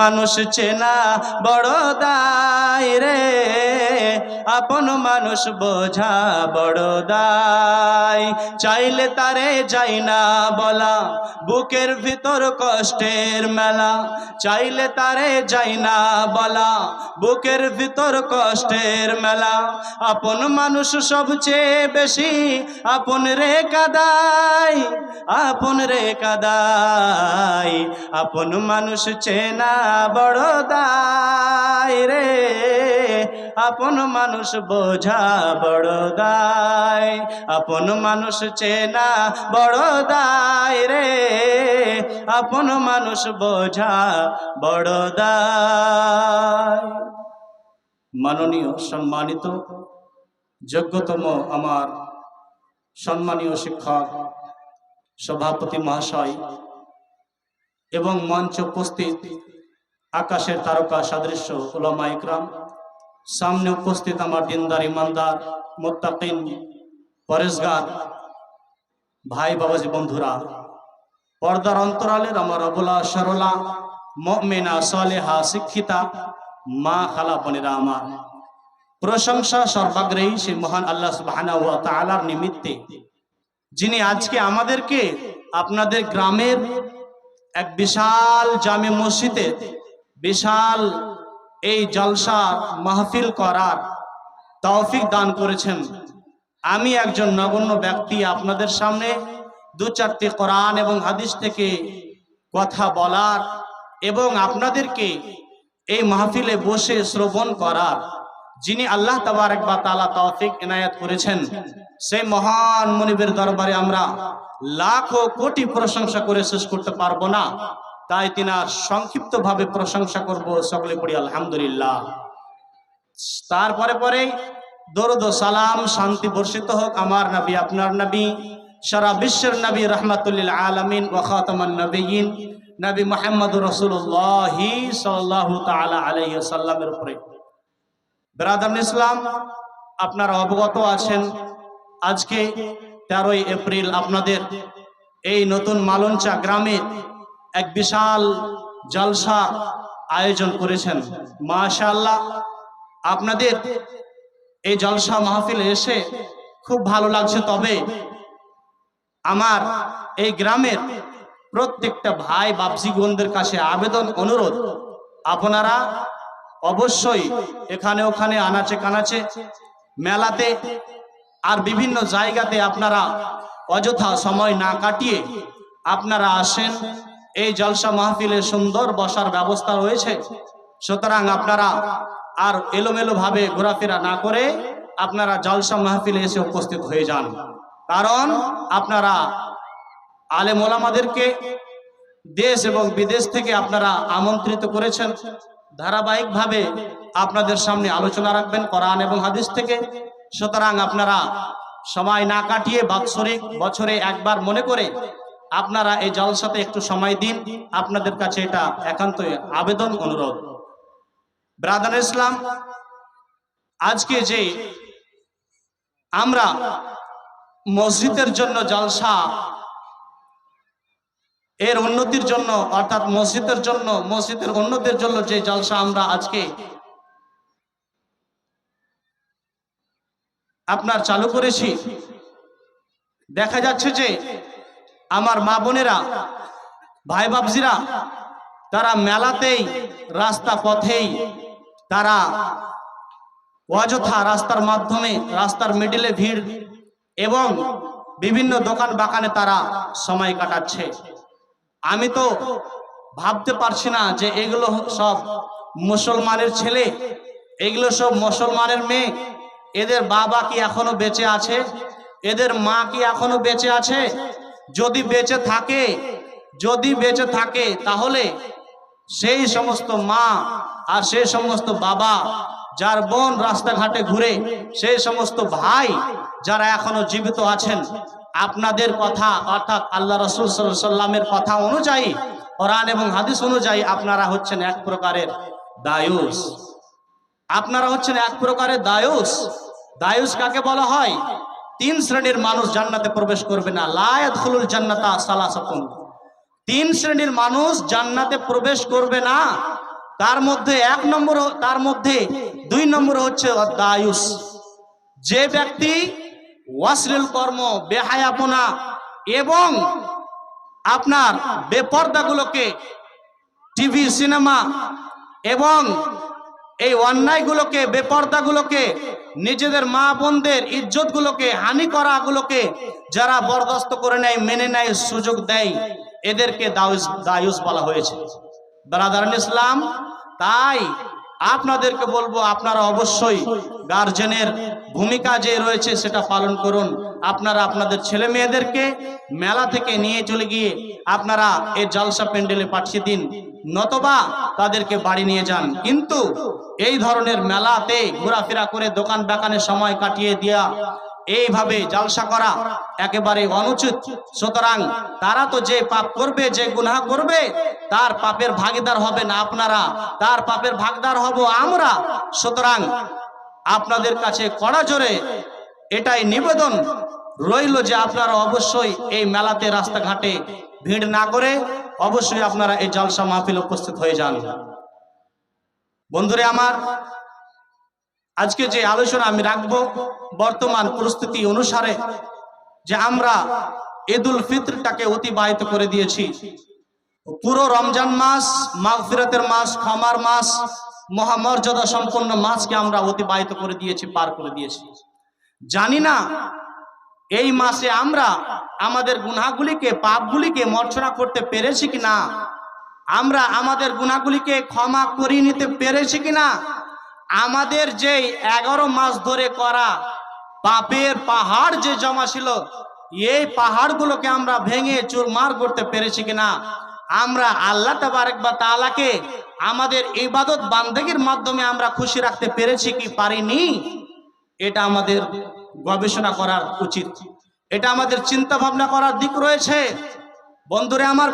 মানুষ চেনা বড় দায় রে। আপন মানুষ বোঝা বড় দায়। চাইলে তারে যাই না বলা, বুকের ভিতর কষ্টের মেলা। চাইলে তারে যাই না বলা, বুকের ভিতর কষ্টের মেলা। আপন মানুষ সবচেয়ে বেশি আপন রে কাদাই আপন রে কাদাই আপন মানুষ চেনা বড় দায় রে। আপন মানুষ বোঝা বড় দায় আপন মানুষ চেনা বড় দায় রে। আপন মানুষ বোঝা বড় দায় মাননীয় সম্মানিত, যোগ্যতম আমার সম্মানীয় শিক্ষক, সভাপতি মহাশয় এবং মঞ্চ উপস্থিত আকাশের তারকা সাদৃশ্য ওলামা ইকরাম, সামনে উপস্থিত আমার দিনদার ইমানদার, মোত্তাকিন, পরেশগার, ভাই বাবাজি বন্ধুরা, পর্দার অন্তরালের আমার অবলা সরলা, মমিনা সলেহা শিক্ষিতা, মা খালা বোনেরা আমার। প্রশংসা সর্বাগ্রহী সেই মহান আল্লাহ সুবহানাহু ওয়া তালার নিমিত্তে, যিনি আজকে আমাদেরকে আপনাদের গ্রামের এক বিশাল জামে মসজিদে বিশাল এই জলসা মাহফিল করার তৌফিক দান করেছেন। আমি একজন নগণ্য ব্যক্তি আপনাদের সামনে দু চারটি কোরআন এবং হাদিস থেকে কথা বলার এবং আপনাদেরকে এই মাহফিলে বসে শ্রবণ করার, যিনি আল্লাহ তাবারক বা তালা তৌফিক এনায়েত করেছেন, সেই মহান মনিবের দরবারে আমরা লাখো কোটি প্রশংসা করে শেষ করতে পারব না। তাই তিনার সংক্ষিপ্ত ভাবে প্রশংসা করব সকলে পড়ি, আলহামদুলিল্লাহ। তারপরে পরে দরুদ সালাম, শান্তি বর্ষিত হোক, আমার নবী, আপনার নবী, সারা বিশ্বের নবী, রহমাতুল্লিল আলমিন ও খাতামান নবীন নবী মোহাম্মদ রসুল্লাহ সাল্লাহ তালা আলাইহি সাল্লামের উপরে। বেরাদাম ইসলাম, আপনারা অবগত আছেন, আজকে তেরোই এপ্রিল আপনাদের এই নতুন মালঞ্চা গ্রামে এক বিশাল জলসা আয়োজন করেছেন। মাশাআল্লাহ, আপনাদের এই জলসা মাহফিলে এসে খুব ভালো লাগছে। তবে আমার এই গ্রামের প্রত্যেকটা ভাই বাপসিগণদের কাছে আবেদন, অনুরোধ, আপনারা অবশ্যই এখানে ওখানে আনাচে কানাচে মেলাতে আর বিভিন্ন জায়গাতে আপনারা অযথা সময় না কাটিয়ে আপনারা আসেন। এই জলসা মাহফিলে সুন্দর বসার ব্যবস্থা রয়েছে। সুতরাং আপনারা আর এলোমেলো ভাবে ঘোরাফেরা না করে আপনারা জলসা মাহফিলে এসে উপস্থিত হয়ে যান। কারণ আপনারা আলেম ওলামাদেরকে দেশ এবং বিদেশ থেকে আপনারা আমন্ত্রিত করেছেন। ধারাবাহিকভাবে আপনাদের সামনে আলোচনা রাখবেন কোরআন এবং হাদিস থেকে। সুতরাং আপনারা সময় না কাটিয়ে বাৎসরিক বছরে একবার মনে করে আপনারা এই জলসাতে একটু সময় দিন। আপনাদের কাছে এটা একান্ত আবেদন, অনুরোধ। ব্রাদার ইসলাম, আজকে যে আমরা মসজিদের জন্য জলসা এর উন্নতির জন্য, অর্থাৎ মসজিদের জন্য, মসজিদের উন্নতির জন্য যে জলসা আমরা আজকে আপনার চালু করেছি, দেখা যাচ্ছে যে আমার মা বোনেরা, ভাই বাবজিরা তারা মেলাতেই, রাস্তা পথেই, তারা অযথা রাস্তার মাধ্যমে, রাস্তার মিডিলে ভিড় এবং বিভিন্ন দোকান বাগানে তারা সময় কাটাচ্ছে। আমি তো ভাবতে পারছি না যে এগুলো সব মুসলমানের ছেলে, এগুলো সব মুসলমানের মেয়ে, এদের বাবা কি এখনও বেঁচে আছে? এদের মা কি এখনও বেঁচে আছে? যদি বেঁচে থাকে, যদি বেঁচে থাকে, তাহলে সেই সমস্ত মা আর সেই সমস্ত বাবা যার বোন রাস্তাঘাটে ঘুরে, সেই সমস্ত ভাই যারা এখনও জীবিত আছেন, আপনাদের কথা অর্থাৎ আল্লাহ রসুল সাল্লামের কথা অনুযায়ী, কোরআন এবং হাদিস অনুযায়ী আপনারা হচ্ছেন এক প্রকারের দায়ুস। আপনারা হচ্ছেন এক প্রকারের দায়ুস। দায়ুস কাকে বলা হয়? তিন শ্রেণির মানুষ জান্নাতে প্রবেশ করবে না। লায়াত খুলুল জান্নাতা সালাসাতুন। তিন শ্রেণির মানুষ জান্নাতে প্রবেশ করবে না। তার মধ্যে এক নম্বর তার মধ্যে দুই নম্বর হচ্ছে দায়ুস যে ব্যক্তি অশ্লীল কর্ম, বেহায়াপনা এবং আপনার বেপর্দাগুলোকে টিভি, সিনেমা এবং এই অন্যায়গুলোকে, বেপর্দাগুলোকে, নিজেদের মা বোনদের ইজ্জতগুলোকে, হানি করাগুলোকে যারা বরদাস্ত করে নেয়, মেনে নেয়, সুযোগ দেয়, এদেরকে দায়ুস দায়ুস বলা হয়েছে। ব্রাদারান ইসলাম, তাই আপনাদেরকে বলব, আপনারা অবশ্যই গার্জেনের ভূমিকা যে রয়েছে সেটা পালন করুন। আপনারা আপনাদের ছেলে মেয়েদেরকে মেলা থেকে নিয়ে চলে গিয়ে আপনারা এই জলসা প্যান্ডেলে পাঠিয়ে দিন। নতবা তাদেরকে বাড়ি নিয়ে যান। কিন্তু এই ধরনের মেলাতে ঘোরাফেরা করে দোকান বেকানের সময় কাটিয়ে দেওয়া এইভাবে জালসা করা একেবারে অনুচিত। সুতরাং তারা তো যে পাপ করবে, যে গুনাহ করবে, তার পাপের ভাগিদার হবে না আপনারা, তার পাপের ভাগদার হব আমরা। সুতরাং আপনাদের কাছে কড়া জোরে এটাই নিবেদন রইল যে আপনারা অবশ্যই এই মেলাতে রাস্তাঘাটে ভিড় না করে অবশ্যই আপনারা এই জলসা মাহফিল উপস্থিত হয়ে যান। বন্ধুরে আমার, আজকে যে আলোচনা আমি রাখব, বর্তমান পরিস্থিতি অনুসারে যে আমরা ঈদুল ফিত্রটাকে অতিবাহিত করে দিয়েছি। পুরো রমজান মাস, মাগফিরাতের মাস, ক্ষমার মাস মহামর্যাদা সম্পন্ন মাসকে আমরা অতিবাহিত করে দিয়েছি, পার করে দিয়েছি। জানি না এই মাসে আমরা আমাদের গুনাহগুলিকে, পাপগুলিকে মর্চনা করতে পেরেছি কিনা? আমরা আমাদের গুনাহগুলিকে ক্ষমা করিয়ে নিতে পেরেছি কিনা? আমাদের যে এগারো মাস ধরে করা পাপের পাহাড় যে জমা ছিল, এই পাহাড়গুলোকে আমরা ভেঙে চুরমার করতে পেরেছি কিনা? আমরা আল্লাহ তাবারক বা তালাকে আমাদের ইবাদত বান্দেগীর মাধ্যমে আমরা খুশি রাখতে পেরেছি কি পারিনি? এটা আমাদের গবেষণা করার উচিত। এটা আমাদের চিন্তা ভাবনা করার দিক রয়েছে। বন্ধুরে আমার